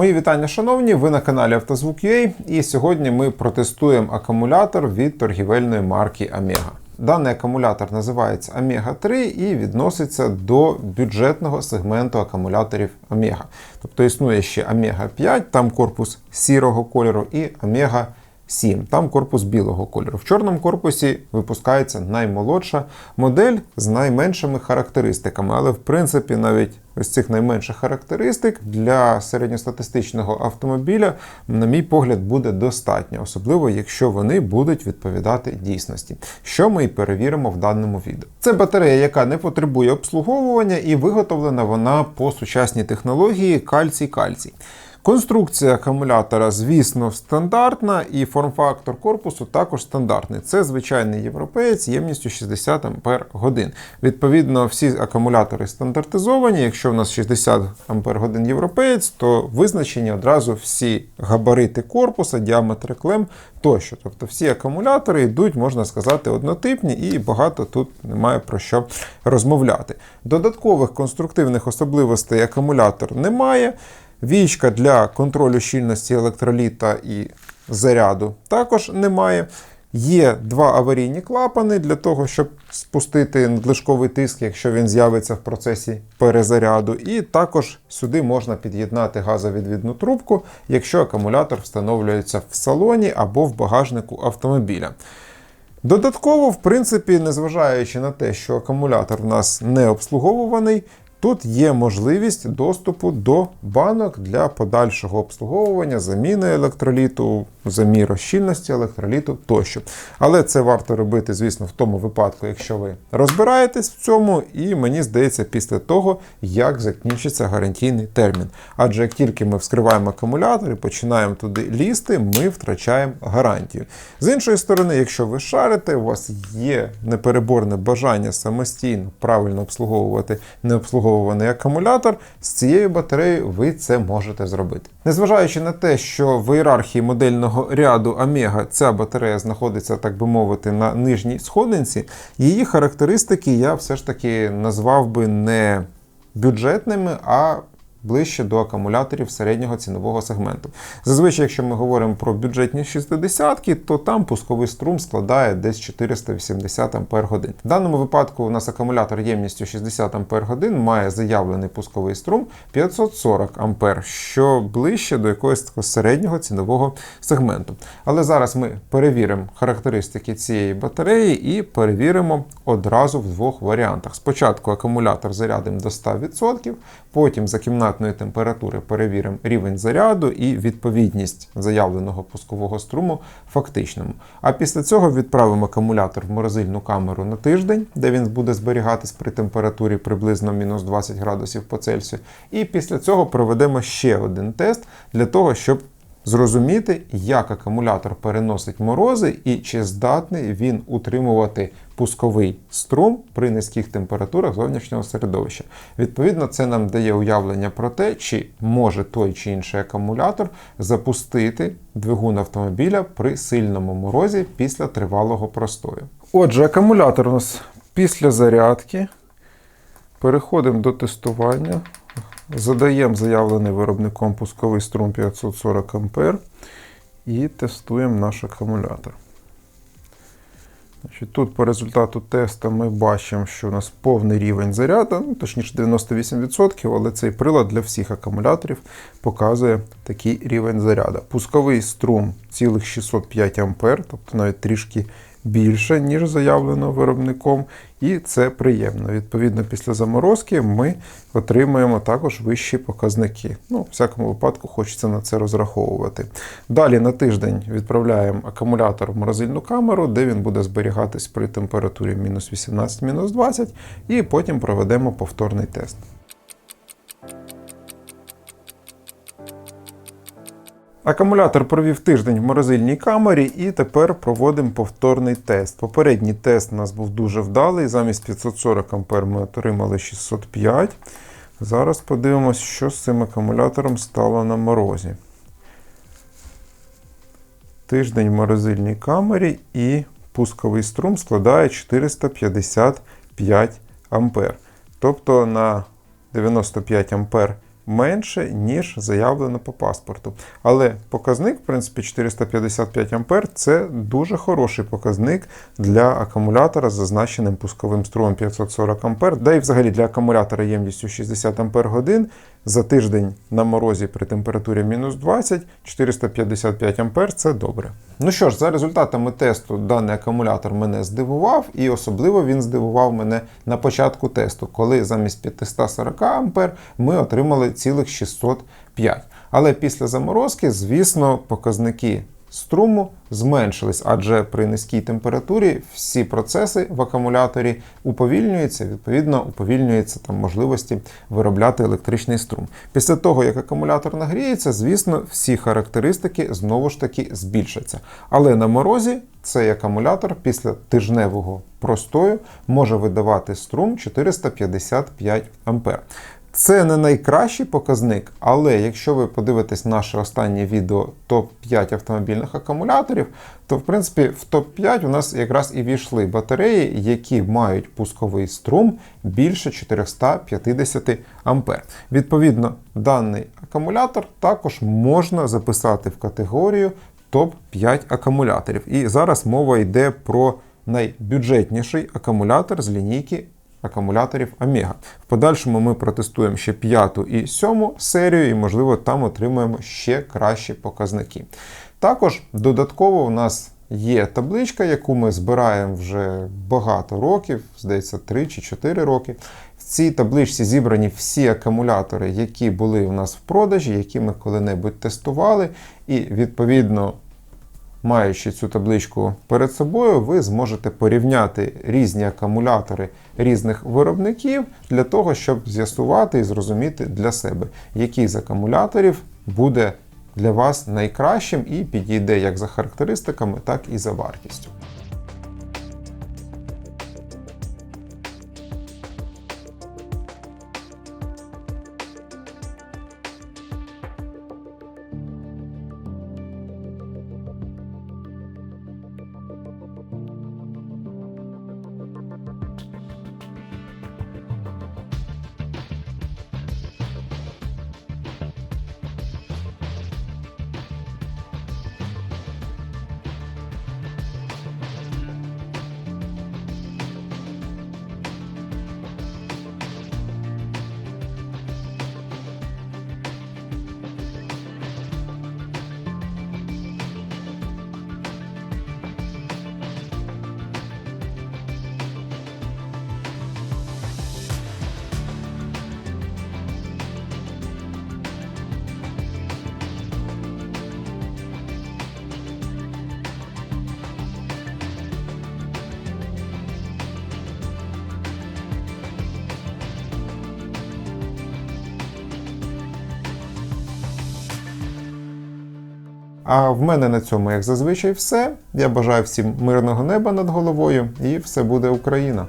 Мої вітання, шановні! Ви на каналі Автозвук.ua і сьогодні ми протестуємо акумулятор від торгівельної марки Омега. Даний акумулятор називається Омега 3 і відноситься до бюджетного сегменту акумуляторів Омега. Тобто існує ще Омега 5, там корпус сірого кольору, і Омега 7, там корпус білого кольору. В чорному корпусі випускається наймолодша модель з найменшими характеристиками, але в принципі навіть ось цих найменших характеристик для середньостатистичного автомобіля, на мій погляд, буде достатньо, особливо якщо вони будуть відповідати дійсності, що ми і перевіримо в даному відео. Це батарея, яка не потребує обслуговування, і виготовлена вона по сучасній технології кальцій-кальцій. Конструкція акумулятора, звісно, стандартна, і форм-фактор корпусу також стандартний. Це звичайний європеєць ємністю 60 Ах. Відповідно, всі акумулятори стандартизовані. Якщо в нас 60 Ах європеєць, то визначені одразу всі габарити корпуса, діаметри клем тощо. Тобто всі акумулятори йдуть, можна сказати, однотипні, і багато тут немає про що розмовляти. Додаткових конструктивних особливостей акумулятор немає. Вічка для контролю щільності електроліта і заряду також немає. Є два аварійні клапани для того, щоб спустити надлишковий тиск, якщо він з'явиться в процесі перезаряду. І також сюди можна під'єднати газовідвідну трубку, якщо акумулятор встановлюється в салоні або в багажнику автомобіля. Додатково, в принципі, незважаючи на те, що акумулятор в нас не обслуговуваний, Тут є можливість доступу до банок для подальшого обслуговування, заміни електроліту, заміру щільності електроліту тощо. Але це варто робити, звісно, в тому випадку, якщо ви розбираєтесь в цьому, і мені здається, після того, як закінчиться гарантійний термін. Адже як тільки ми вскриваємо акумулятор і починаємо туди лізти, ми втрачаємо гарантію. З іншої сторони, якщо ви шарите, у вас є непереборне бажання самостійно правильно обслуговувати необслуговувати обслуговуваний акумулятор, з цією батареєю ви це можете зробити. Незважаючи на те, що в ієрархії модельного ряду Омега ця батарея знаходиться, так би мовити, на нижній сходинці, її характеристики я все ж таки назвав би не бюджетними, а ближче до акумуляторів середнього цінового сегменту. Зазвичай, якщо ми говоримо про бюджетні 60-ки, то там пусковий струм складає десь 480 Ах. В даному випадку у нас акумулятор ємністю 60 Ах має заявлений пусковий струм 540 А, що ближче до якогось середнього цінового сегменту. Але зараз ми перевіримо характеристики цієї батареї і перевіримо одразу в двох варіантах. Спочатку акумулятор зарядимо до 100%, потім за кімнату кімнатної температури перевіримо рівень заряду і відповідність заявленого пускового струму фактичному. А після цього відправимо акумулятор в морозильну камеру на тиждень, де він буде зберігатись при температурі приблизно мінус 20 градусів по Цельсію. І після цього проведемо ще один тест для того, щоб зрозуміти, як акумулятор переносить морози і чи здатний він утримувати пусковий струм при низьких температурах зовнішнього середовища. Відповідно, це нам дає уявлення про те, чи може той чи інший акумулятор запустити двигун автомобіля при сильному морозі після тривалого простою. Отже, акумулятор у нас після зарядки. Переходимо до тестування. Задаємо заявлений виробником пусковий струм 540 А і тестуємо наш акумулятор. Тут по результату тесту ми бачимо, що у нас повний рівень заряду, ну, точніше 98%, але цей прилад для всіх акумуляторів показує такий рівень заряду. Пусковий струм цілих 605 А, тобто навіть трішки більше, ніж заявлено виробником, і це приємно. Відповідно, після заморозки ми отримуємо також вищі показники. Ну, в всякому випадку, хочеться на це розраховувати. Далі на тиждень відправляємо акумулятор в морозильну камеру, де він буде зберігатись при температурі мінус 18-20, і потім проведемо повторний тест. Акумулятор провів тиждень в морозильній камері і тепер проводимо повторний тест. Попередній тест у нас був дуже вдалий. Замість 540 А ми отримали 605. Зараз подивимось, що з цим акумулятором стало на морозі. Тиждень в морозильній камері і пусковий струм складає 455 А. Тобто на 95 А менше, ніж заявлено по паспорту. Але показник, в принципі, 455 А це дуже хороший показник для акумулятора з зазначеним пусковим струмом 540 А, да і взагалі для акумулятора ємністю 60 Ах за тиждень на морозі при температурі мінус 20, 455 А це добре. Ну що ж, за результатами тесту даний акумулятор мене здивував, і особливо він здивував мене на початку тесту, коли замість 540 А ми отримали цілих 605. Але після заморозки, звісно, показники струму зменшились, адже при низькій температурі всі процеси в акумуляторі уповільнюються, відповідно, уповільнюються там можливості виробляти електричний струм. Після того, як акумулятор нагріється, звісно, всі характеристики знову ж таки збільшаться. Але на морозі цей акумулятор після тижневого простою може видавати струм 455 А. Це не найкращий показник, але якщо ви подивитесь наше останнє відео топ-5 автомобільних акумуляторів, то в принципі в топ-5 у нас якраз і війшли батареї, які мають пусковий струм більше 450 А. Відповідно, даний акумулятор також можна записати в категорію топ-5 акумуляторів. І зараз мова йде про найбюджетніший акумулятор з лінійки акумуляторів Омега. В подальшому ми протестуємо ще п'яту і сьому серію, і, можливо, там отримаємо ще кращі показники. Також додатково у нас є табличка, яку ми збираємо вже багато років, здається, 3 чи 4 роки. В цій табличці зібрані всі акумулятори, які були у нас в продажі, які ми коли-небудь тестували, і відповідно. Маючи цю табличку перед собою, ви зможете порівняти різні акумулятори різних виробників для того, щоб з'ясувати і зрозуміти для себе, який з акумуляторів буде для вас найкращим і підійде як за характеристиками, так і за вартістю. А в мене на цьому, як зазвичай, все. Я бажаю всім мирного неба над головою, і все буде Україна.